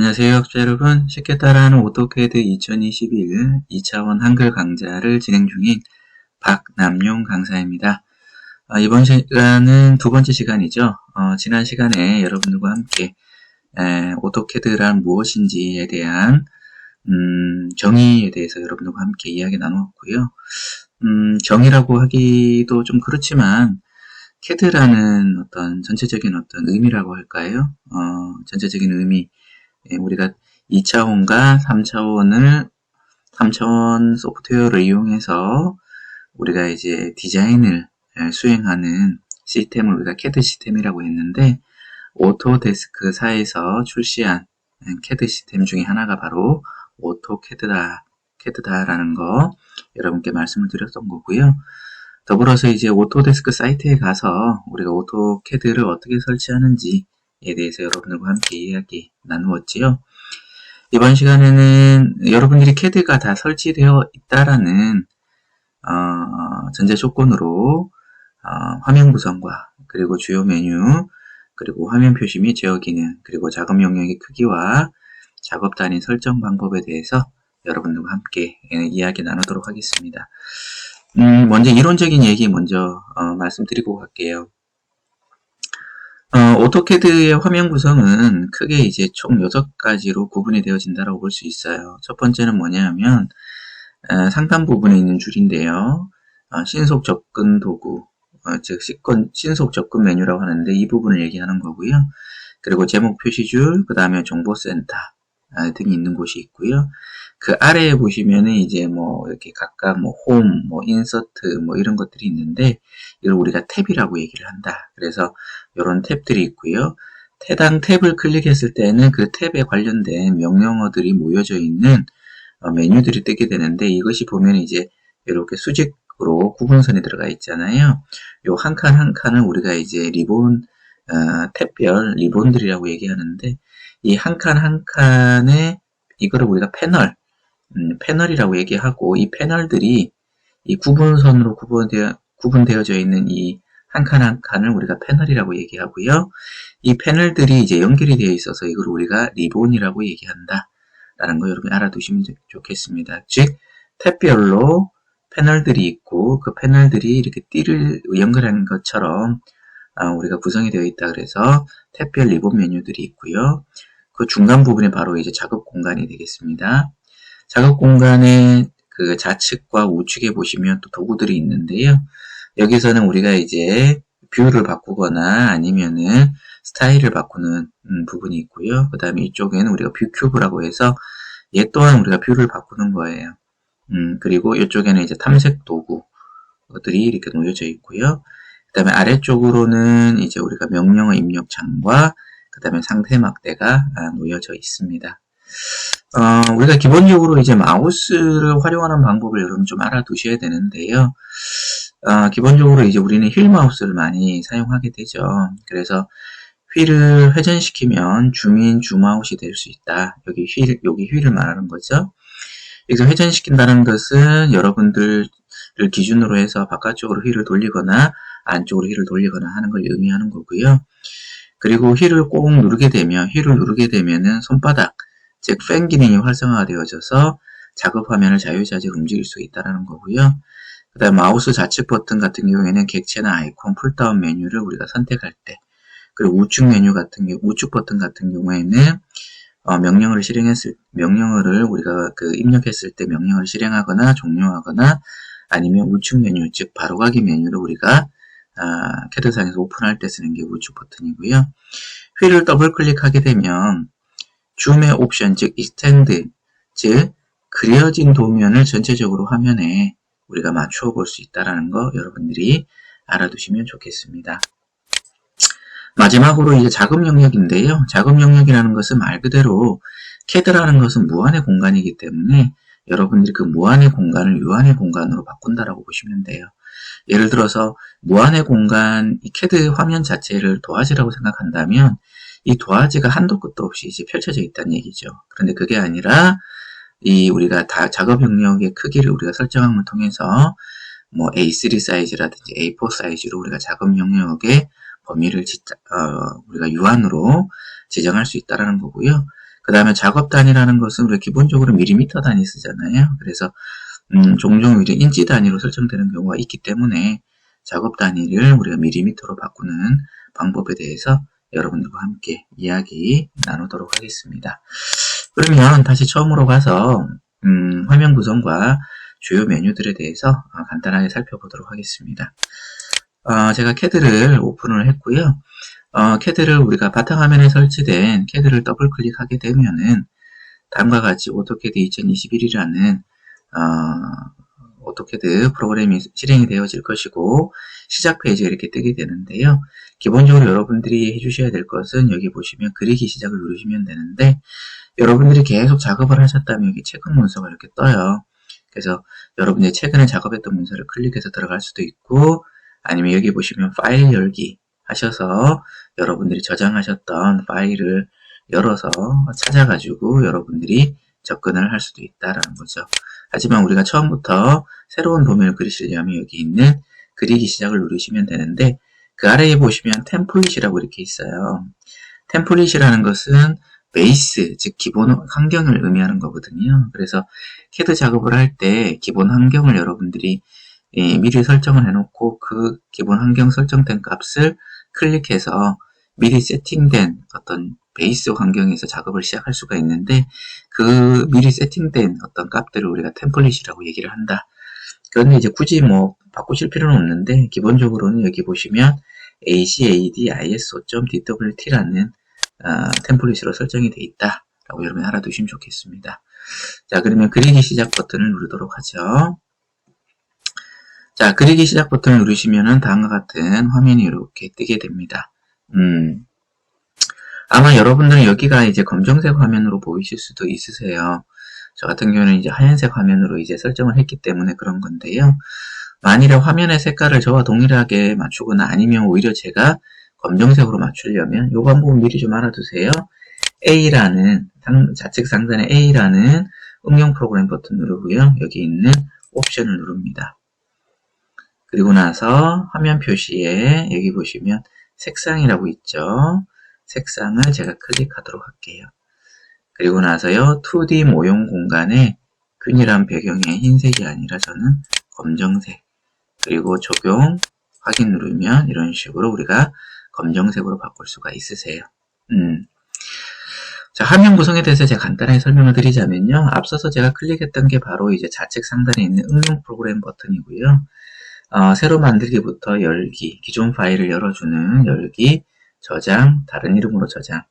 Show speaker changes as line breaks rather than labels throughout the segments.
안녕하세요, 학자 여러분. 쉽게 따라하는 오토캐드 2021 2차원 한글 강좌를 진행 중인 박남용 강사입니다. 아, 이번 시간은 두 번째 시간이죠. 어, 지난 시간에 여러분들과 함께 에, 오토캐드란 무엇인지에 대한 음, 정의에 대해서 여러분들과 함께 이야기 나누었고요. 음, 정의라고 하기도 좀 그렇지만 캐드라는 어떤 전체적인 어떤 의미라고 할까요? 어, 전체적인 의미 예, 우리가 2차원과 3차원을 3차원 소프트웨어를 이용해서 우리가 이제 디자인을 예, 수행하는 시스템을 우리가 캐드 시스템이라고 했는데 오토데스크사에서 출시한 예, 캐드 시스템 중에 하나가 바로 오토캐드다 캐드다라는 거 여러분께 말씀을 드렸던 거고요. 더불어서 이제 오토데스크 사이트에 가서 우리가 오토캐드를 어떻게 설치하는지 에 대해서 여러분들과 함께 이야기 나누었지요. 이번 시간에는 여러분들이 캐드가 다 설치되어 있다라는 어, 전제 조건으로 어, 화면 구성과 그리고 주요 메뉴 그리고 화면 표시 및 제어 기능 그리고 작업 영역의 크기와 작업 단위 설정 방법에 대해서 여러분들과 함께 예, 이야기 나누도록 하겠습니다. 음, 먼저 이론적인 얘기 먼저 어, 말씀드리고 갈게요. 어, 오토캐드의 화면 구성은 크게 이제 총 6가지로 구분이 되어진다고 볼 수 있어요. 첫 번째는 뭐냐면 어, 상단 부분에 있는 줄인데요. 어, 신속 접근 도구, 어, 즉 시권, 신속 접근 메뉴라고 하는데 이 부분을 얘기하는 거고요. 그리고 제목 표시줄, 그 다음에 정보센터 아, 등이 있는 곳이 있고요. 그 아래에 보시면은 이제 뭐 이렇게 각각 뭐 홈, 뭐 인서트 뭐 이런 것들이 있는데 이걸 우리가 탭이라고 얘기를 한다. 그래서 이런 탭들이 있고요. 해당 탭을 클릭했을 때는 그 탭에 관련된 명령어들이 모여져 있는 어, 메뉴들이 뜨게 되는데 이것이 보면 이제 이렇게 수직으로 구분선이 들어가 있잖아요. 요 한 칸 한 칸을 우리가 이제 리본 어, 탭별 리본들이라고 얘기하는데 이 한 칸 한 칸에 이거를 우리가 패널 음, 패널이라고 얘기하고 이 패널들이 이 구분선으로 구분되어 구분되어져 있는 이 한칸한 칸을 우리가 패널이라고 얘기하고요. 이 패널들이 이제 연결이 되어 있어서 이걸 우리가 리본이라고 얘기한다. 라는 거 여러분 알아두시면 좋겠습니다. 즉, 탭별로 패널들이 있고 그 패널들이 이렇게 띠를 연결하는 것처럼 아, 우리가 구성이 되어 있다 그래서 탭별 리본 메뉴들이 있고요. 그 중간 부분에 바로 이제 작업 공간이 되겠습니다. 작업 공간의 그 좌측과 우측에 보시면 또 도구들이 있는데요. 여기서는 우리가 이제 뷰를 바꾸거나 아니면은 스타일을 바꾸는 음, 부분이 있고요. 그 다음에 이쪽에는 우리가 뷰 큐브라고 해서 얘 또한 우리가 뷰를 바꾸는 거예요. 음, 그리고 이쪽에는 이제 탐색 도구들이 이렇게 놓여져 있고요. 그 다음에 아래쪽으로는 이제 우리가 명령어 입력창과 그 다음에 상태 막대가 아, 놓여져 있습니다. 어, 우리가 기본적으로 이제 마우스를 활용하는 방법을 여러분 좀 알아두셔야 되는데요. 어, 기본적으로 이제 우리는 휠 마우스를 많이 사용하게 되죠. 그래서 휠을 회전시키면 주민 주마우스이 될 수 있다. 여기 휠, 여기 휠을 말하는 거죠. 여기서 회전시킨다는 것은 여러분들을 기준으로 해서 바깥쪽으로 휠을 돌리거나 안쪽으로 휠을 돌리거나 하는 걸 의미하는 거고요. 그리고 휠을 꼭 누르게 되면, 휠을 누르게 되면은 손바닥, 즉, 팬 기능이 활성화가 되어져서 작업 화면을 자유자재로 움직일 수 있다는 거고요. 그 다음 마우스 좌측 버튼 같은 경우에는 객체나 아이콘, 풀다운 메뉴를 우리가 선택할 때, 그리고 우측 메뉴 같은 경우, 우측 버튼 같은 경우에는 어, 명령어를 실행했을, 명령어를 우리가 그 입력했을 때 명령어를 실행하거나 종료하거나 아니면 우측 메뉴, 즉 바로가기 메뉴를 우리가 아, 캐드상에서 오픈할 때 쓰는 게 우측 버튼이고요. 휠을 더블 클릭하게 되면 줌의 옵션, 즉 익스텐드, 즉 그려진 도면을 전체적으로 화면에 우리가 맞추어 볼 수 있다는 거 여러분들이 알아두시면 좋겠습니다. 마지막으로 이제 작업 영역인데요. 작업 영역이라는 것은 말 그대로 캐드라는 것은 무한의 공간이기 때문에 여러분들이 그 무한의 공간을 유한의 공간으로 바꾼다라고 보시면 돼요. 예를 들어서 무한의 공간, 이 캐드 화면 자체를 도화지라고 생각한다면 이 도화지가 한도 끝도 없이 이제 펼쳐져 있다는 얘기죠. 그런데 그게 아니라 이 우리가 다 작업 영역의 크기를 우리가 설정함을 통해서 뭐 A3 사이즈라든지 A4 사이즈로 우리가 작업 영역의 범위를 지, 어, 우리가 유한으로 지정할 수 있다라는 거고요. 그 다음에 작업 단위라는 것은 우리가 기본적으로 밀리미터 단위 쓰잖아요. 그래서 음, 종종 이제 인치 단위로 설정되는 경우가 있기 때문에 작업 단위를 우리가 밀리미터로 바꾸는 방법에 대해서 여러분들과 함께 이야기 나누도록 하겠습니다. 그러면 다시 처음으로 가서 음, 화면 구성과 주요 메뉴들에 대해서 어, 간단하게 살펴보도록 하겠습니다. 어, 제가 CAD를 오픈을 했고요. 어, CAD를 우리가 바탕화면에 설치된 CAD를 더블 클릭하게 되면은 다음과 같이 오토캐드 2021이라는 어, 오토캐드 프로그램이 실행이 되어질 것이고 시작 페이지가 이렇게 뜨게 되는데요. 기본적으로 여러분들이 해주셔야 될 것은 여기 보시면 그리기 시작을 누르시면 되는데 여러분들이 계속 작업을 하셨다면 여기 체크 문서가 이렇게 떠요. 그래서 여러분이 최근에 작업했던 문서를 클릭해서 들어갈 수도 있고 아니면 여기 보시면 파일 열기 하셔서 여러분들이 저장하셨던 파일을 열어서 찾아가지고 여러분들이 접근을 할 수도 있다라는 거죠. 하지만 우리가 처음부터 새로운 도면을 그리시려면 여기 있는 그리기 시작을 누르시면 되는데 그 아래에 보시면 템플릿이라고 이렇게 있어요. 템플릿이라는 것은 베이스, 즉 기본 환경을 의미하는 거거든요. 그래서 캐드 작업을 할 때 기본 환경을 여러분들이 예, 미리 설정을 해놓고 그 기본 환경 설정된 값을 클릭해서 미리 세팅된 어떤 베이스 환경에서 작업을 시작할 수가 있는데 그 미리 세팅된 어떤 값들을 우리가 템플릿이라고 얘기를 한다. 그런데 이제 굳이 뭐 바꾸실 필요는 없는데 기본적으로는 여기 보시면 ACAD-ISO.DWT라는 어, 템플릿으로 설정이 되어 있다. 라고 여러분이 알아두시면 좋겠습니다. 자, 그러면 그리기 시작 버튼을 누르도록 하죠. 자, 그리기 시작 버튼을 누르시면은 다음과 같은 화면이 이렇게 뜨게 됩니다. 음, 아마 여러분들은 여기가 이제 검정색 화면으로 보이실 수도 있으세요. 저 같은 경우는 이제 하얀색 화면으로 이제 설정을 했기 때문에 그런 건데요. 만일에 화면의 색깔을 저와 동일하게 맞추거나 아니면 오히려 제가 검정색으로 맞추려면 요거 한 부분 미리 좀 알아두세요. A라는 좌측 상단에 A라는 응용 프로그램 버튼 누르고요. 여기 있는 옵션을 누릅니다. 그리고 나서 화면 표시에 여기 보시면 색상이라고 있죠. 색상을 제가 클릭하도록 할게요. 그리고 나서요. 2D 모형 공간에 균일한 배경에 흰색이 아니라 저는 검정색 그리고 적용 확인 누르면 이런 식으로 우리가 검정색으로 바꿀 수가 있으세요. 음. 자, 화면 구성에 대해서 제가 간단하게 설명을 드리자면요. 앞서서 제가 클릭했던 게 바로 이제 좌측 상단에 있는 응용 프로그램 버튼이고요. 어, 새로 만들기부터 열기, 기존 파일을 열어주는 열기, 저장, 다른 이름으로 저장.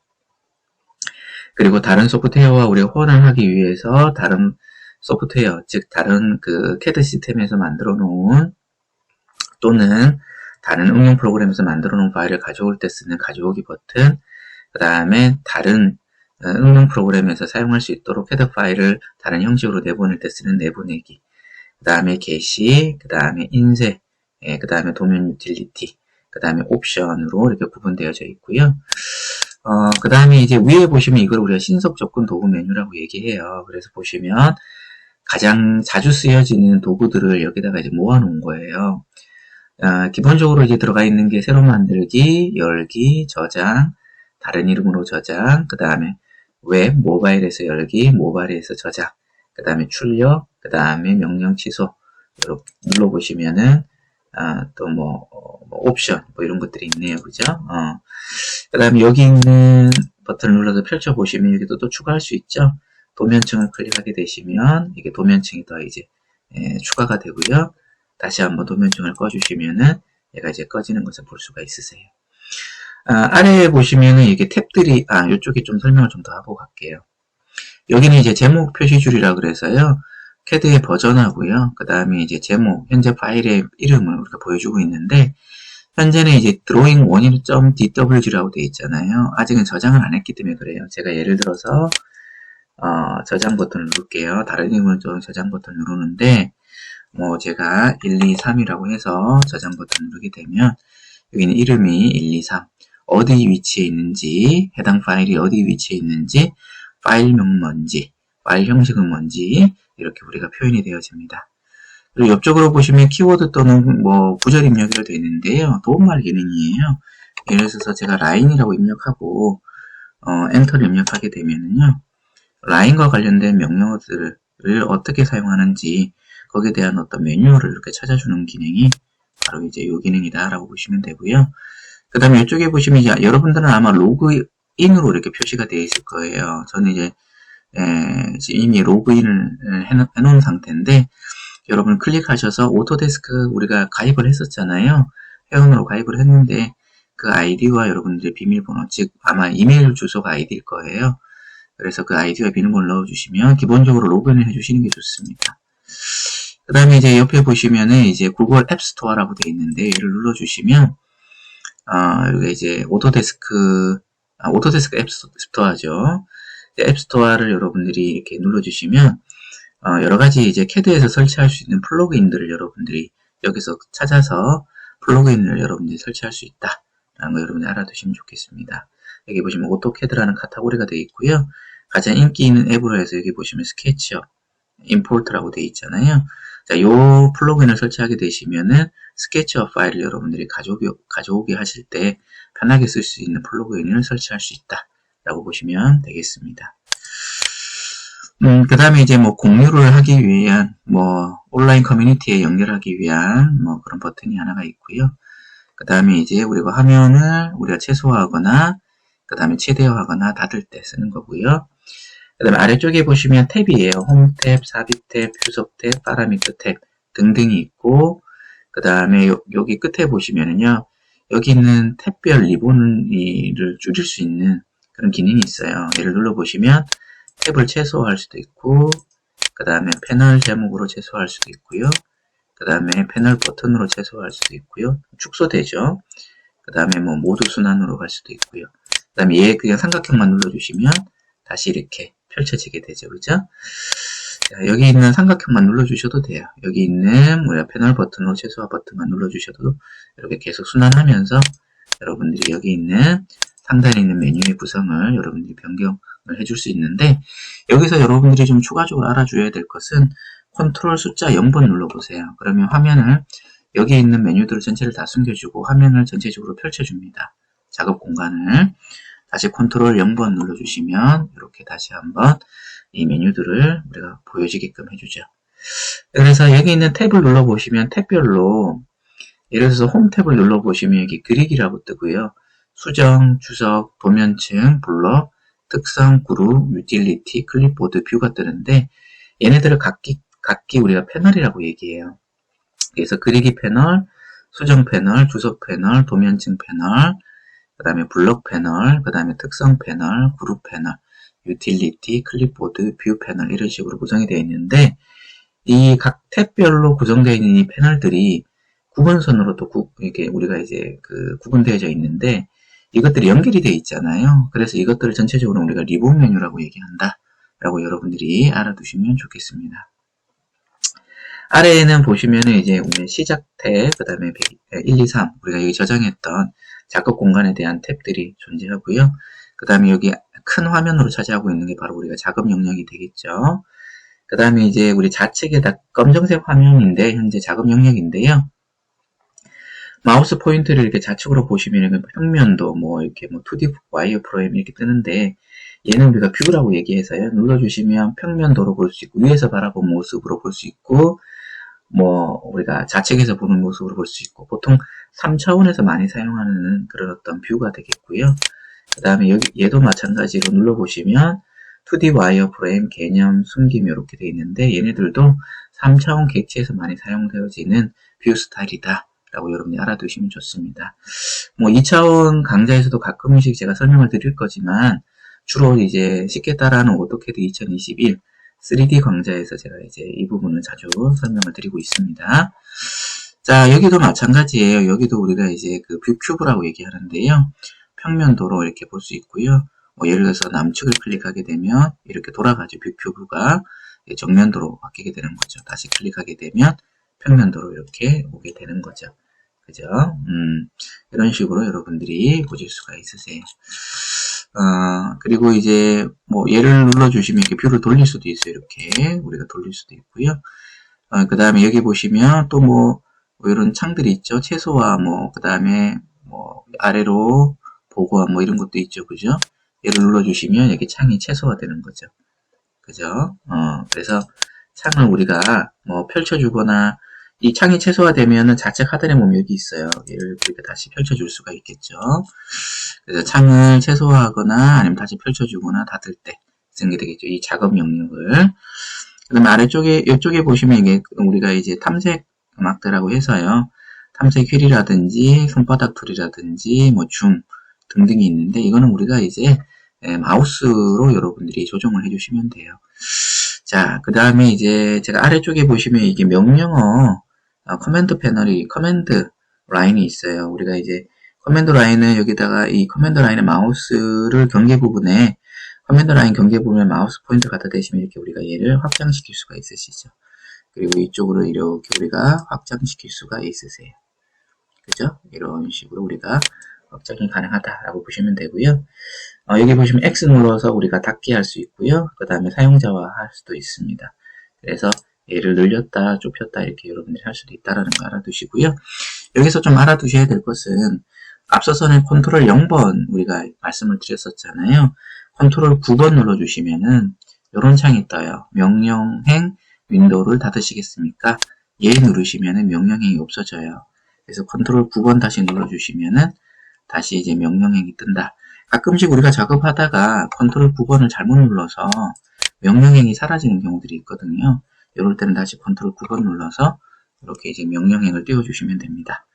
그리고 다른 소프트웨어와 우리가 호환을 하기 위해서 다른 소프트웨어, 즉 다른 그 캐드 시스템에서 만들어 놓은 또는 다른 응용 프로그램에서 만들어 놓은 파일을 가져올 때 쓰는 가져오기 버튼, 그 다음에 다른 어, 응용 프로그램에서 사용할 수 있도록 헤더 파일을 다른 형식으로 내보낼 때 쓰는 내보내기, 그 다음에 게시, 그 다음에 인쇄, 예, 그 다음에 도면 유틸리티, 그 다음에 옵션으로 이렇게 구분되어져 있고요. 어, 그 다음에 이제 위에 보시면 이걸 우리가 신속 접근 도구 메뉴라고 얘기해요. 그래서 보시면 가장 자주 쓰여지는 도구들을 여기다가 이제 모아놓은 거예요. 어, 기본적으로 이제 들어가 있는 게 새로 만들기, 열기, 저장, 다른 이름으로 저장, 그 다음에 웹, 모바일에서 열기, 모바일에서 저장, 그 다음에 출력, 그 다음에 명령 취소. 이렇게 눌러보시면은, 아, 또 뭐, 어, 뭐, 옵션, 뭐 이런 것들이 있네요. 그죠? 어. 그 다음에 여기 있는 버튼을 눌러서 펼쳐 보시면 여기도 또 추가할 수 있죠? 도면층을 클릭하게 되시면, 이게 도면층이 더 이제, 예, 추가가 되고요. 다시 한번 도면층을 꺼주시면은, 얘가 이제 꺼지는 것을 볼 수가 있으세요. 아, 아래에 보시면은 이게 탭들이, 아, 이쪽에 좀 설명을 좀 더 하고 갈게요. 여기는 이제 제목 표시줄이라 그래서요. 캐드의 버전하고요. 그 다음에 이제 제목, 현재 파일의 이름을 우리가 보여주고 있는데, 현재는 이제 drawing 1.dwg라고 되어 있잖아요. 아직은 저장을 안 했기 때문에 그래요. 제가 예를 들어서, 어, 저장 버튼을 누를게요. 다른 이름으로 좀 저장 버튼 누르는데, 뭐 제가 1, 2, 3이라고 해서 저장 버튼 누르게 되면, 여기는 이름이 1, 2, 3. 어디 위치에 있는지, 해당 파일이 어디 위치에 있는지, 파일명 뭔지, 파일 형식은 뭔지, 이렇게 우리가 표현이 되어집니다. 그리고 옆쪽으로 보시면 키워드 또는 뭐 구절 입력이라 되어 있는데요. 도움말 기능이에요. 예를 들어서 제가 라인이라고 입력하고 어, 엔터를 입력하게 되면은요, 라인과 관련된 명령어들을 어떻게 사용하는지 거기에 대한 어떤 매뉴얼을 이렇게 찾아주는 기능이 바로 이제 이 기능이다라고 보시면 되고요. 그 다음에 이쪽에 보시면 여러분들은 아마 로그 인으로 이렇게 표시가 되어 있을 거예요. 저는 이제 에, 이미 로그인을 해, 놓은 상태인데 여러분 클릭하셔서 오토데스크 우리가 가입을 했었잖아요. 회원으로 가입을 했는데 그 아이디와 여러분들의 비밀번호 즉 아마 이메일 주소가 아이디일 거예요. 그래서 그 아이디와 비밀번호를 넣어주시면 기본적으로 로그인을 해주시는 게 좋습니다. 그 다음에 이제 옆에 보시면은 이제 구글 앱스토어라고 되어 있는데 얘를 눌러주시면 어, 여기 이제 오토데스크 아, 오토데스크 앱스토어죠. 앱스토어를 여러분들이 이렇게 눌러주시면 어, 여러 가지 이제 캐드에서 설치할 수 있는 플러그인들을 여러분들이 여기서 찾아서 플러그인을 여러분들이 설치할 수 있다. 라는 거 여러분이 알아두시면 좋겠습니다. 여기 보시면 오토캐드라는 카테고리가 되어 있고요. 가장 인기 있는 앱으로 해서 여기 보시면 스케치업, 임포트라고 되어 있잖아요. 자, 요 플러그인을 설치하게 되시면은 스케치업 파일을 여러분들이 가져오게, 가져오게 하실 때 편하게 쓸 수 있는 플러그인을 설치할 수 있다. 라고 보시면 되겠습니다. 음, 그 다음에 이제 뭐 공유를 하기 위한 뭐 온라인 커뮤니티에 연결하기 위한 뭐 그런 버튼이 하나가 있고요. 그 다음에 이제 우리가 화면을 우리가 최소화하거나 그 다음에 최대화하거나 닫을 때 쓰는 거고요. 그 다음에 아래쪽에 보시면 탭이에요. 홈 탭, 삽입 탭, 휴석 탭, 파라미터 탭 등등이 있고 그 다음에 여기 끝에 보시면은요. 여기 있는 탭별 리본을 줄일 수 있는 그런 기능이 있어요. 얘를 눌러보시면 탭을 최소화할 수도 있고 그 다음에 패널 제목으로 최소화할 수도 있고요. 그 다음에 패널 버튼으로 최소화할 수도 있고요. 축소되죠. 그 다음에 뭐 모두 순환으로 갈 수도 있고요. 그 다음에 얘 그냥 삼각형만 눌러주시면 다시 이렇게 펼쳐지게 되죠. 그죠? 자, 여기 있는 삼각형만 눌러주셔도 돼요. 여기 있는 뭐야 패널 버튼으로 최소화 버튼만 눌러주셔도 이렇게 계속 순환하면서 여러분들이 여기 있는 상단에 있는 메뉴의 구성을 여러분들이 변경을 해줄 수 있는데 여기서 여러분들이 좀 추가적으로 알아줘야 될 것은 컨트롤 숫자 0번 눌러보세요. 그러면 화면을 여기 있는 메뉴들을 전체를 다 숨겨주고 화면을 전체적으로 펼쳐줍니다. 작업 공간을 다시 컨트롤 0번 눌러주시면 이렇게 다시 한번 이 메뉴들을 우리가 보여지게끔 해주죠. 그래서 여기 있는 탭을 눌러보시면 탭별로 예를 들어서 홈 탭을 눌러보시면 여기 그릭이라고 뜨고요. 수정, 주석, 도면층, 블럭, 특성, 그룹, 유틸리티, 클립보드, 뷰가 뜨는데 얘네들을 각기 각기 우리가 패널이라고 얘기해요. 그래서 그리기 패널, 수정 패널, 주석 패널, 도면층 패널, 그 다음에 블록 패널, 그 다음에 특성 패널, 그룹 패널, 유틸리티, 클립보드, 뷰 패널 이런 식으로 구성이 되어 있는데 이 각 탭별로 구성되어 있는 이 패널들이 구분선으로 또 구, 이렇게 우리가 이제 그 구분되어져 있는데 이것들이 연결이 되어 있잖아요. 그래서 이것들을 전체적으로 우리가 리본 메뉴라고 얘기한다. 라고 여러분들이 알아두시면 좋겠습니다. 아래에는 보시면은 이제 우리 시작 탭, 그 다음에 1, 2, 3 우리가 여기 저장했던 작업 공간에 대한 탭들이 존재하고요. 그 다음에 여기 큰 화면으로 차지하고 있는 게 바로 우리가 작업 영역이 되겠죠. 그 다음에 이제 우리 좌측에 다 검정색 화면인데 현재 작업 영역인데요. 마우스 포인트를 이렇게 좌측으로 보시면 평면도 뭐 이렇게 뭐 2D 와이어 프레임 이렇게 뜨는데 얘는 우리가 뷰라고 얘기해서요. 눌러주시면 평면도로 볼 수 있고 위에서 바라본 모습으로 볼 수 있고 뭐 우리가 좌측에서 보는 모습으로 볼 수 있고 보통 3차원에서 많이 사용하는 그런 어떤 뷰가 되겠고요. 그 다음에 여기 얘도 마찬가지로 눌러보시면 2D 와이어 프레임 개념 숨김 이렇게 되어 있는데 얘네들도 3차원 객체에서 많이 사용되어지는 뷰 스타일이다. 라고 여러분이 알아두시면 좋습니다. 뭐 2차원 강좌에서도 가끔씩 제가 설명을 드릴 거지만 주로 이제 쉽게 따라하는 오토캐드 2021 3D 강좌에서 제가 이제 이 부분을 자주 설명을 드리고 있습니다. 자, 여기도 마찬가지예요. 여기도 우리가 이제 그 뷰큐브라고 얘기하는데요. 평면도로 이렇게 볼 수 있고요. 뭐 예를 들어서 남측을 클릭하게 되면 이렇게 돌아가죠. 뷰큐브가 정면도로 바뀌게 되는 거죠. 다시 클릭하게 되면 평면도로 이렇게 오게 되는 거죠. 그죠? 음, 이런 식으로 여러분들이 보실 수가 있으세요. 어, 그리고 이제 뭐 얘를 눌러주시면 이렇게 뷰를 돌릴 수도 있어요. 이렇게 우리가 돌릴 수도 있고요. 어, 그 다음에 여기 보시면 또뭐 뭐 이런 창들이 있죠. 채소와 뭐그 다음에 뭐 아래로 보고와 뭐 이런 것도 있죠. 그죠? 얘를 눌러주시면 여기 창이 최소화되는 거죠. 그죠? 어, 그래서 창을 우리가 뭐 펼쳐주거나 이 창이 최소화되면은 자체 카드의 몸이 여기 있어요. 얘를 우리가 다시 펼쳐줄 수가 있겠죠. 그래서 창을 최소화하거나 아니면 다시 펼쳐주거나 닫을 때 쓰는 게 되겠죠. 이 작업 영역을. 그 다음에 아래쪽에, 이쪽에 보시면 이게 우리가 이제 탐색 음악대라고 해서요. 탐색 휠이라든지 손바닥 툴이라든지 뭐 줌 등등이 있는데 이거는 우리가 이제 예, 마우스로 여러분들이 조정을 해주시면 돼요. 자, 그 다음에 이제 제가 아래쪽에 보시면 이게 명령어 어, 커맨드 패널이 커맨드 라인이 있어요. 우리가 이제 커맨드 라인은 여기다가 이 커맨드 라인의 마우스를 경계 부분에 커맨드 라인 경계 부분에 마우스 포인트 갖다 대시면 이렇게 우리가 얘를 확장시킬 수가 있으시죠. 그리고 이쪽으로 이렇게 우리가 확장시킬 수가 있으세요. 그죠? 이런 식으로 우리가 확장이 가능하다라고 보시면 되고요. 어, 여기 보시면 X 눌러서 우리가 닫기 할 수 있고요. 그 다음에 사용자화 할 수도 있습니다. 그래서 얘를 늘렸다, 좁혔다 이렇게 여러분들이 할 수도 있다라는 거 알아두시고요. 여기서 좀 알아두셔야 될 것은 앞서서는 컨트롤 0번 우리가 말씀을 드렸었잖아요. 컨트롤 9번 눌러주시면은 이런 창이 떠요. 명령행 윈도우를 닫으시겠습니까? 얘 누르시면은 명령행이 없어져요. 그래서 컨트롤 9번 다시 눌러주시면은 다시 이제 명령행이 뜬다. 가끔씩 우리가 작업하다가 컨트롤 9번을 잘못 눌러서 명령행이 사라지는 경우들이 있거든요. 이럴 때는 다시 컨트롤 9번 눌러서 이렇게 이제 명령행을 띄워주시면 됩니다.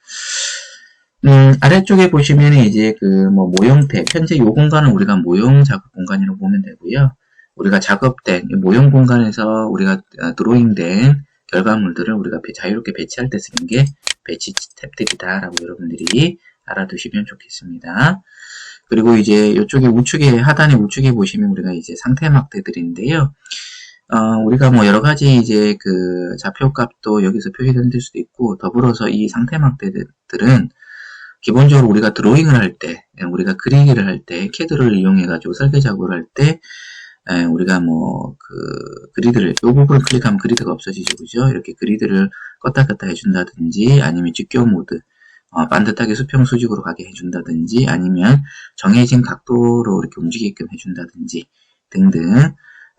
음, 아래쪽에 보시면 이제 그 뭐 모형 탭, 현재 이 공간은 우리가 모형 작업 공간이라고 보면 되고요. 우리가 작업된 모형 공간에서 우리가 어, 드로잉된 결과물들을 우리가 자유롭게 배치할 때 쓰는 게 배치 탭들이다라고 여러분들이 알아두시면 좋겠습니다. 그리고 이제 이쪽에 우측에 하단에 우측에 보시면 우리가 이제 상태 막대들인데요. 어, 우리가 뭐 여러 가지 이제 그 좌표 값도 여기서 표시될 수도 있고 더불어서 이 상태 막대들은 기본적으로 우리가 드로잉을 할 때, 우리가 그리기를 할 때, 캐드를 이용해 가지고 설계 작업을 할 때, 우리가 뭐 그 그리드를 이 부분을 클릭하면 그리드가 없어지죠, 그죠? 이렇게 그리드를 껐다 껐다 해준다든지 아니면 직교 모드 어, 반듯하게 수평 수직으로 가게 해준다든지 아니면 정해진 각도로 이렇게 움직이게끔 해준다든지 등등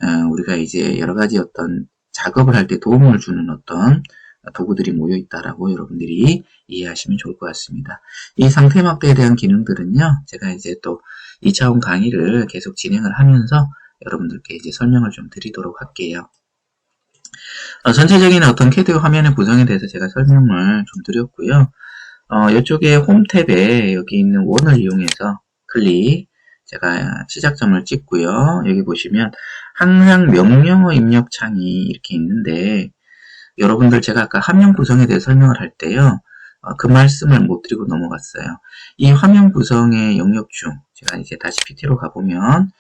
어, 우리가 이제 여러 가지 어떤 작업을 할 때 도움을 주는 어떤 도구들이 모여 있다라고 여러분들이 이해하시면 좋을 것 같습니다. 이 상태 막대에 대한 기능들은요, 제가 이제 또 2차원 강의를 계속 진행을 하면서 여러분들께 이제 설명을 좀 드리도록 할게요. 어, 전체적인 어떤 캐드 화면의 구성에 대해서 제가 설명을 좀 드렸고요. 어, 이쪽에 홈 탭에 여기 있는 원을 이용해서 클릭 제가 시작점을 찍고요. 여기 보시면 항상 명령어 입력 창이 이렇게 있는데 여러분들 제가 아까 화면 구성에 대해 설명을 할 때요. 어, 그 말씀을 못 드리고 넘어갔어요. 이 화면 구성의 영역 중 제가 이제 다시 PT로 가보면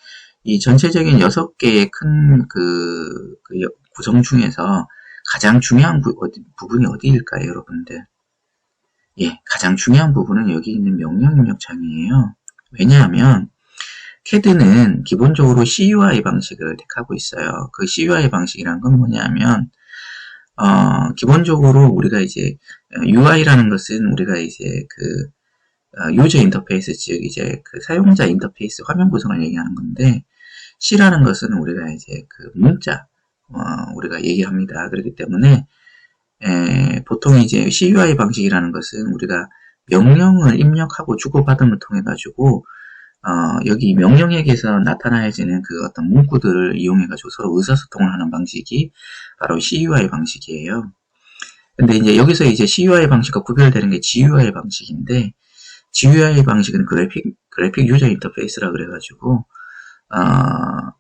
이 전체적인 6개의 큰 그, 그 구성 중에서 가장 중요한 부, 어디, 부분이 어디일까요, 여러분들? 예, 가장 중요한 부분은 여기 있는 명령 입력 창이에요. 왜냐하면 CAD는 기본적으로 CUI 방식을 택하고 있어요. 그 CUI 방식이란 건 뭐냐면 어, 기본적으로 우리가 이제 UI라는 것은 우리가 이제 그 어, 유저 인터페이스 즉 이제 그 사용자 인터페이스 화면 구성을 얘기하는 건데 C라는 것은 우리가 이제 그 문자 어, 우리가 얘기합니다. 그렇기 때문에 에, 보통 이제 CUI 방식이라는 것은 우리가 명령을 입력하고 주고받음을 통해 가지고 어, 여기 명령에게서 나타나야지는 그 어떤 문구들을 이용해가지고 서로 의사소통을 하는 방식이 바로 CUI 방식이에요. 근데 이제 여기서 이제 CUI 방식과 구별되는 게 GUI 방식인데, GUI 방식은 그래픽, 그래픽 유저 인터페이스라 그래가지고, 어,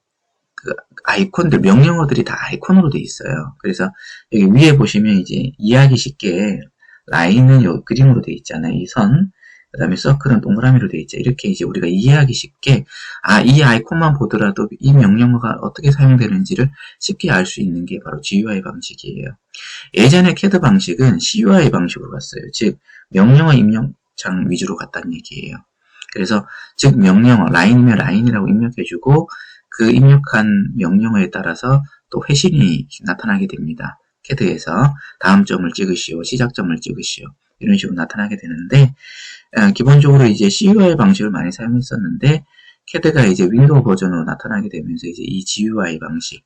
그 아이콘들, 명령어들이 다 아이콘으로 돼 있어요. 그래서 여기 위에 보시면 이제 이해하기 쉽게 라인은 요 그림으로 돼 있잖아요. 이 선. 그 다음에 서클은 동그라미로 되어 있죠. 이렇게 이제 우리가 이해하기 쉽게, 아, 이 아이콘만 보더라도 이 명령어가 어떻게 사용되는지를 쉽게 알 수 있는 게 바로 GUI 방식이에요. 예전에 CAD 방식은 CUI 방식으로 갔어요. 즉, 명령어 입력창 위주로 갔다는 얘기예요. 그래서, 즉, 명령어, 라인이면 라인이라고 입력해주고, 그 입력한 명령어에 따라서 또 회신이 나타나게 됩니다. CAD에서 다음 점을 찍으시오, 시작점을 찍으시오. 이런 식으로 나타나게 되는데, 어, 기본적으로 이제 CUI 방식을 많이 사용했었는데 CAD가 이제 윈도우 버전으로 나타나게 되면서 이제 이 GUI 방식,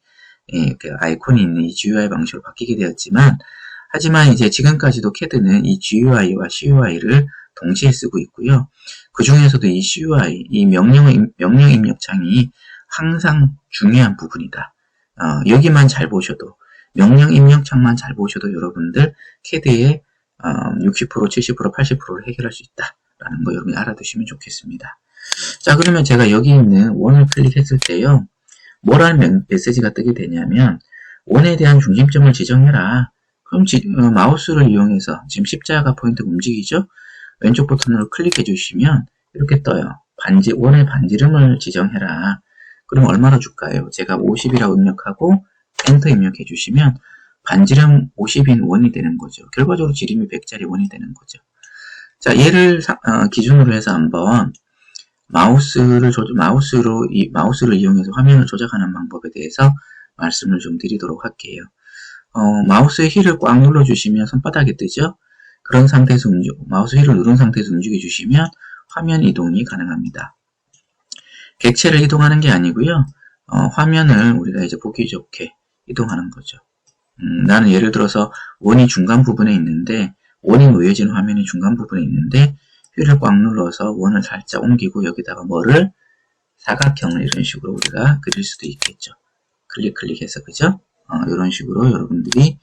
예, 그 아이콘이 있는 이 GUI 방식으로 바뀌게 되었지만, 하지만 이제 지금까지도 CAD는 이 GUI와 CUI를 동시에 쓰고 있고요. 그 중에서도 이 CUI, 이 명령, 명령 입력창이 항상 중요한 부분이다. 어, 여기만 잘 보셔도, 명령 입력창만 잘 보셔도 여러분들 CAD의 어, 60%, 70%, 80%를 해결할 수 있다라는 거 여러분이 알아두시면 좋겠습니다. 자, 그러면 제가 여기 있는 원을 클릭했을 때요. 뭐라는 메시지가 뜨게 되냐면 원에 대한 중심점을 지정해라. 그럼 지, 어, 마우스를 이용해서 지금 십자가 포인트가 움직이죠? 왼쪽 버튼으로 클릭해 주시면 이렇게 떠요. 반지, 원의 반지름을 지정해라. 그럼 얼마나 줄까요? 제가 50이라고 입력하고 엔터 입력해 주시면 반지름 50인 원이 되는 거죠. 결과적으로 지름이 100짜리 원이 되는 거죠. 자, 얘를 사, 어, 기준으로 해서 한번 마우스를 조절, 마우스로 이 마우스를 이용해서 화면을 조작하는 방법에 대해서 말씀을 좀 드리도록 할게요. 어, 마우스의 힐을 꽉 눌러 주시면 손바닥이 뜨죠? 그런 상태에서 움직, 마우스 힐을 누른 상태에서 움직여 주시면 화면 이동이 가능합니다. 객체를 이동하는 게 아니고요. 어, 화면을 우리가 이제 보기 좋게 이동하는 거죠. 음, 나는 예를 들어서 원이 중간 부분에 있는데 원이 놓여진 화면이 중간 부분에 있는데 휠을 꽉 눌러서 원을 살짝 옮기고 여기다가 뭐를 사각형을 이런 식으로 우리가 그릴 수도 있겠죠. 클릭 클릭해서 그죠? 어, 이런 식으로 여러분들이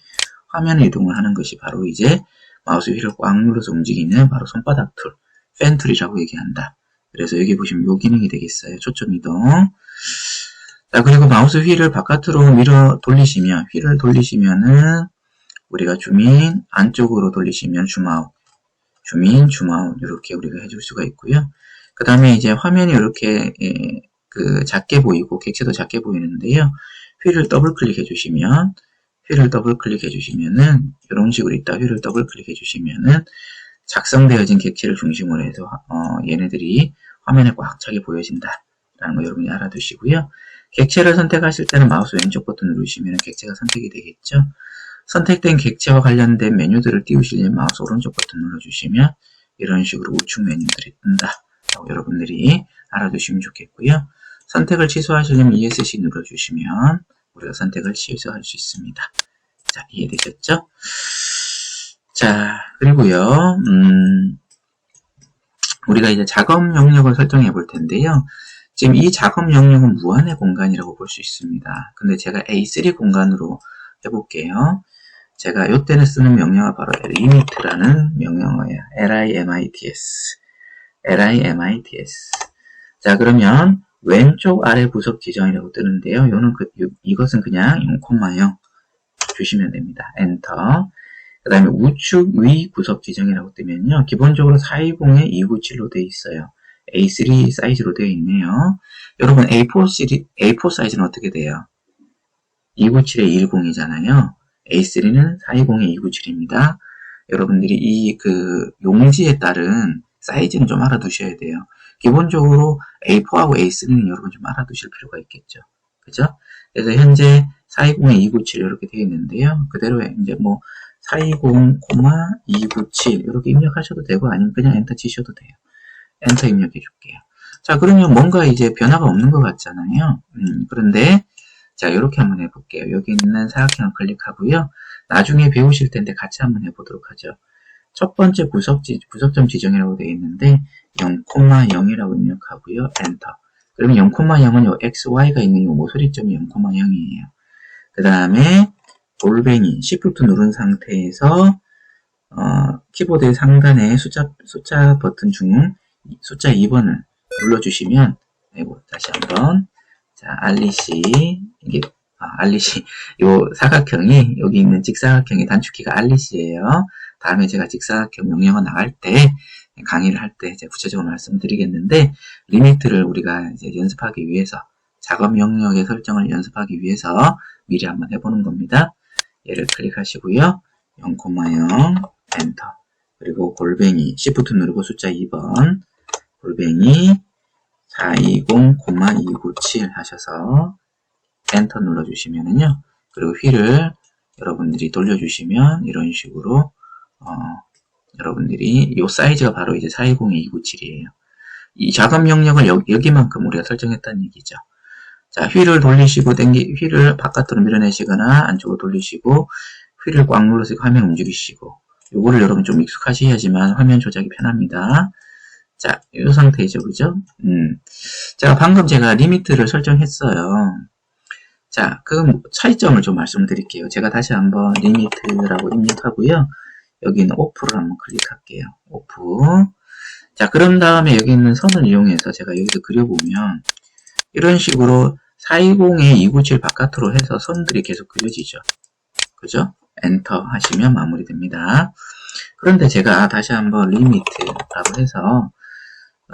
화면 이동을 하는 것이 바로 이제 마우스 휠을 꽉 눌러서 움직이는 바로 손바닥 툴, 펜 툴이라고 얘기한다. 그래서 여기 보시면 요 기능이 되겠어요. 초점 이동. 자, 그리고 마우스 휠을 바깥으로 밀어 돌리시면, 휠을 돌리시면은 우리가 줌인, 안쪽으로 돌리시면 줌아웃, 줌인, 줌아웃 이렇게 우리가 해줄 수가 있고요. 그 다음에 이제 화면이 이렇게 예, 그 작게 보이고 객체도 작게 보이는데요. 휠을 더블 클릭해 주시면 휠을 더블 클릭해 주시면은 이런 식으로 있다 휠을 더블 클릭해 주시면은 작성되어진 객체를 중심으로 해서 어, 얘네들이 화면에 꽉 차게 보여진다 라는 거 여러분이 알아두시고요. 객체를 선택하실 때는 마우스 왼쪽 버튼 누르시면 객체가 선택이 되겠죠. 선택된 객체와 관련된 메뉴들을 띄우시려면 마우스 오른쪽 버튼 눌러주시면 이런 식으로 우측 메뉴들이 뜬다 라고 여러분들이 알아두시면 좋겠고요. 선택을 취소하시려면 ESC 눌러주시면 우리가 선택을 취소할 수 있습니다. 자, 이해되셨죠? 자, 그리고요, 음, 우리가 이제 작업 영역을 설정해 볼 텐데요. 지금 이 작업 영역은 무한의 공간이라고 볼 수 있습니다. 근데 제가 A3 공간으로 해볼게요. 제가 이때는 쓰는 명령어 바로 limit라는 명령어예요. limits. limits. 자, 그러면 왼쪽 아래 구석 지정이라고 뜨는데요. 요는 그, 요, 이것은 그냥 0,0 주시면 됩니다. 엔터. 그 다음에 우측 위 구석 지정이라고 뜨면요. 기본적으로 420에 297로 되어 있어요. A3 사이즈로 되어 있네요. 여러분 A4 시리, A4 사이즈는 어떻게 돼요? 297에 110이잖아요. A3는 420에 297입니다. 여러분들이 이 그 용지에 따른 사이즈는 좀 알아두셔야 돼요. 기본적으로 A4하고 A3는 여러분 좀 알아두실 필요가 있겠죠. 그죠? 그래서 현재 420에 297 이렇게 되어 있는데요. 그대로 이제 뭐 420,297 이렇게 입력하셔도 되고 아니면 그냥 엔터 치셔도 돼요. 엔터 입력해 줄게요. 자, 그러면 뭔가 이제 변화가 없는 것 같잖아요. 음, 그런데 자, 이렇게 한번 해볼게요. 여기 있는 사각형을 클릭하고요. 나중에 배우실 텐데 같이 한번 해보도록 하죠. 첫 번째 구석 지, 구석점 지정이라고 되어 있는데 0,0이라고 입력하고요. 엔터. 그러면 0,0은 요 XY가 있는 요 모서리점이 0,0이에요. 그 다음에 골뱅이 Shift 누른 상태에서 어, 키보드의 상단에 숫자 숫자 버튼 중 숫자 2번을 눌러주시면 아이고 다시 한번 자 알리시 이게 아, 알리시 요 사각형이 여기 있는 직사각형의 단축키가 알리시예요. 다음에 제가 직사각형 명령어 나갈 때 강의를 할때 구체적으로 말씀드리겠는데 리미트를 우리가 이제 연습하기 위해서 작업 영역의 설정을 연습하기 위해서 미리 한번 해보는 겁니다. 얘를 클릭하시고요. 0,0 엔터 그리고 골뱅이 Shift 누르고 숫자 2번 골뱅이 420,297 하셔서 엔터 눌러주시면은요. 그리고 휠을 여러분들이 돌려주시면 이런 식으로 어, 여러분들이 이 사이즈가 바로 이제 420의 297이에요. 이 작업 영역을 여, 여기만큼 우리가 설정했다는 얘기죠. 자, 휠을 돌리시고 당기, 휠을 바깥으로 밀어내시거나 안쪽으로 돌리시고 휠을 꽉 눌러서 화면 움직이시고 요거를 여러분 좀 익숙하셔야지만 화면 조작이 편합니다. 자, 이 상태이죠, 그죠? 음. 자, 방금 제가 리미트를 설정했어요. 자, 그 차이점을 좀 말씀을 드릴게요. 제가 다시 한번 리미트라고 입력하고요. 여기 있는 오프를 한번 클릭할게요. 오프. 자, 그런 다음에 여기 있는 선을 이용해서 제가 여기서 그려보면 이런 식으로 420에 297 바깥으로 해서 선들이 계속 그려지죠. 그죠? 엔터 하시면 마무리됩니다. 그런데 제가 다시 한번 리미트라고 해서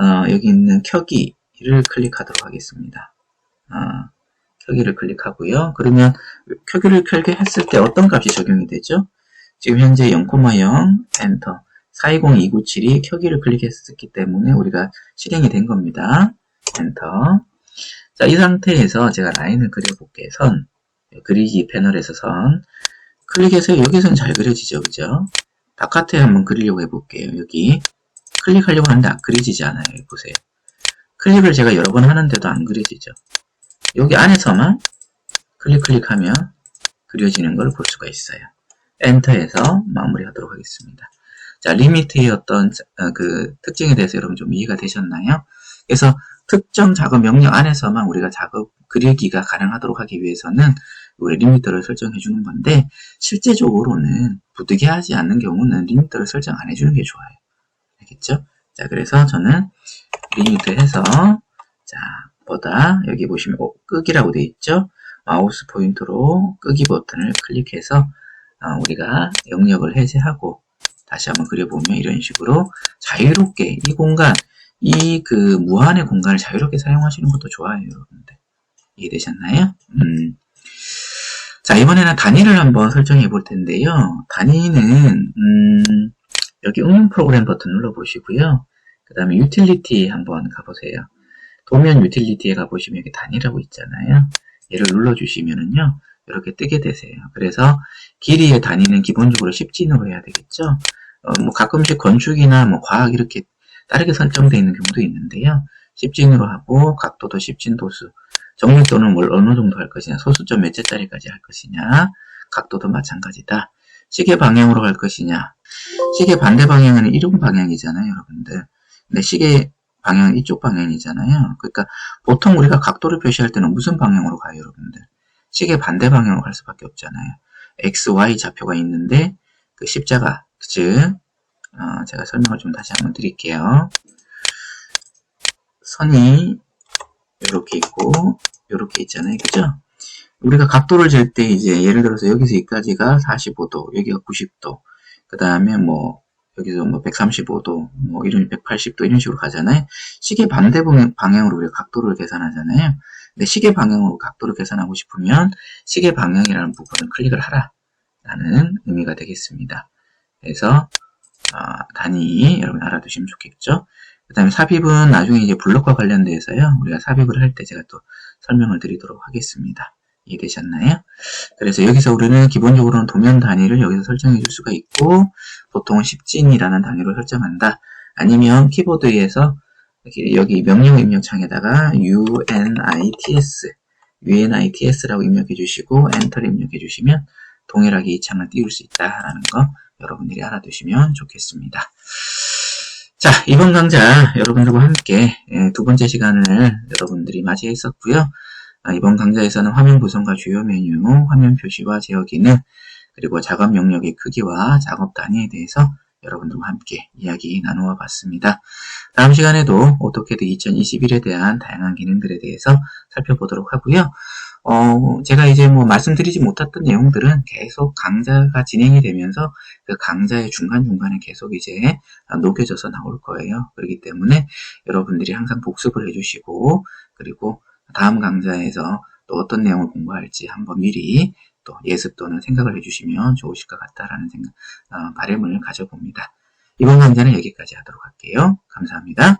어, 여기 있는 켜기를 클릭하도록 하겠습니다. 어, 켜기를 클릭하고요. 그러면 켜기를 켜게 했을 때 어떤 값이 적용이 되죠? 지금 현재 0,0 엔터 420297이 켜기를 클릭했었기 때문에 우리가 실행이 된 겁니다. 엔터 자, 이 상태에서 제가 라인을 그려볼게요. 선 그리기 패널에서 선 클릭해서 여기서는 잘 그려지죠. 그죠? 바깥에 한번 그리려고 해볼게요. 여기 클릭하려고 하는데 안 그려지지 않아요. 보세요. 클릭을 제가 여러 번 하는데도 안 그려지죠. 여기 안에서만 클릭 클릭하면 그려지는 걸 볼 수가 있어요. 엔터해서 마무리하도록 하겠습니다. 자, 리미트의 어떤 어, 그 특징에 대해서 여러분 좀 이해가 되셨나요? 그래서 특정 작업 명령 안에서만 우리가 작업 그리기가 가능하도록 하기 위해서는 우리 리미터를 설정해 주는 건데 실제적으로는 부득이 하지 않는 경우는 리미터를 설정 안 해주는 게 좋아요. 알겠죠? 자, 그래서 저는 리미트 해서 자, 보다 여기 보시면 어, 끄기라고 되어 있죠? 마우스 포인트로 끄기 버튼을 클릭해서 어, 우리가 영역을 해제하고 다시 한번 그려보면 이런 식으로 자유롭게 이 공간, 이 그 무한의 공간을 자유롭게 사용하시는 것도 좋아요, 여러분들. 이해되셨나요? 음. 자, 이번에는 단위를 한번 설정해 볼 텐데요. 단위는, 음, 여기 응용 프로그램 버튼 눌러보시고요. 그 다음에 유틸리티 한번 가보세요. 도면 유틸리티에 가보시면 여기 단위라고 있잖아요. 얘를 눌러주시면은요. 이렇게 뜨게 되세요. 그래서 길이의 단위는 기본적으로 10진으로 해야 되겠죠. 어, 뭐 가끔씩 건축이나 뭐 과학 이렇게 다르게 설정되어 있는 경우도 있는데요. 10진으로 하고 각도도 10진 도수 정밀도는 뭘 어느 정도 할 것이냐, 소수점 몇 개짜리까지 할 것이냐, 각도도 마찬가지다. 시계 방향으로 할 것이냐, 시계 반대 방향은 이런 방향이잖아요, 여러분들. 근데 시계 방향은 이쪽 방향이잖아요. 그러니까 보통 우리가 각도를 표시할 때는 무슨 방향으로 가요, 여러분들? 시계 반대 방향으로 갈 수밖에 없잖아요. X, Y 좌표가 있는데 그 십자가, 즉 어, 제가 설명을 좀 다시 한번 드릴게요. 선이 이렇게 있고 이렇게 있잖아요. 그죠? 우리가 각도를 잴 때 이제 예를 들어서 여기서 여기까지가 45도, 여기가 90도, 그 다음에 뭐 여기서 뭐 135도, 뭐 이런 180도 이런 식으로 가잖아요. 시계 반대 방향으로 우리가 각도를 계산하잖아요. 근데 시계 방향으로 각도를 계산하고 싶으면 시계 방향이라는 부분을 클릭을 하라 라는 의미가 되겠습니다. 그래서 어, 단위 여러분 알아두시면 좋겠죠. 그 다음에 삽입은 나중에 이제 블록과 관련돼서요. 우리가 삽입을 할 때 제가 또 설명을 드리도록 하겠습니다. 이해되셨나요? 그래서 여기서 우리는 기본적으로는 도면 단위를 여기서 설정해 줄 수가 있고 보통은 10진이라는 단위로 설정한다. 아니면 키보드에서 여기 명령 입력창에다가 units units라고 입력해 주시고 엔터를 입력해 주시면 동일하게 이 창을 띄울 수 있다라는 거 여러분들이 알아두시면 좋겠습니다. 자, 이번 강좌 여러분들과 함께 예, 두 번째 시간을 여러분들이 맞이했었고요. 아, 이번 강좌에서는 화면 구성과 주요 메뉴, 화면 표시와 제어 기능, 그리고 작업 영역의 크기와 작업 단위에 대해서 여러분들과 함께 이야기 나누어 봤습니다. 다음 시간에도 오토캐드 2021에 대한 다양한 기능들에 대해서 살펴보도록 하고요. 어, 제가 이제 뭐 말씀드리지 못했던 내용들은 계속 강좌가 진행이 되면서 그 강좌의 중간중간에 계속 이제 녹여져서 나올 거예요. 그렇기 때문에 여러분들이 항상 복습을 해주시고, 그리고 다음 강좌에서 또 어떤 내용을 공부할지 한번 미리 또 예습 또는 생각을 해주시면 좋으실 것 같다라는 생각, 어, 바램을 가져봅니다. 이번 강좌는 여기까지 하도록 할게요. 감사합니다.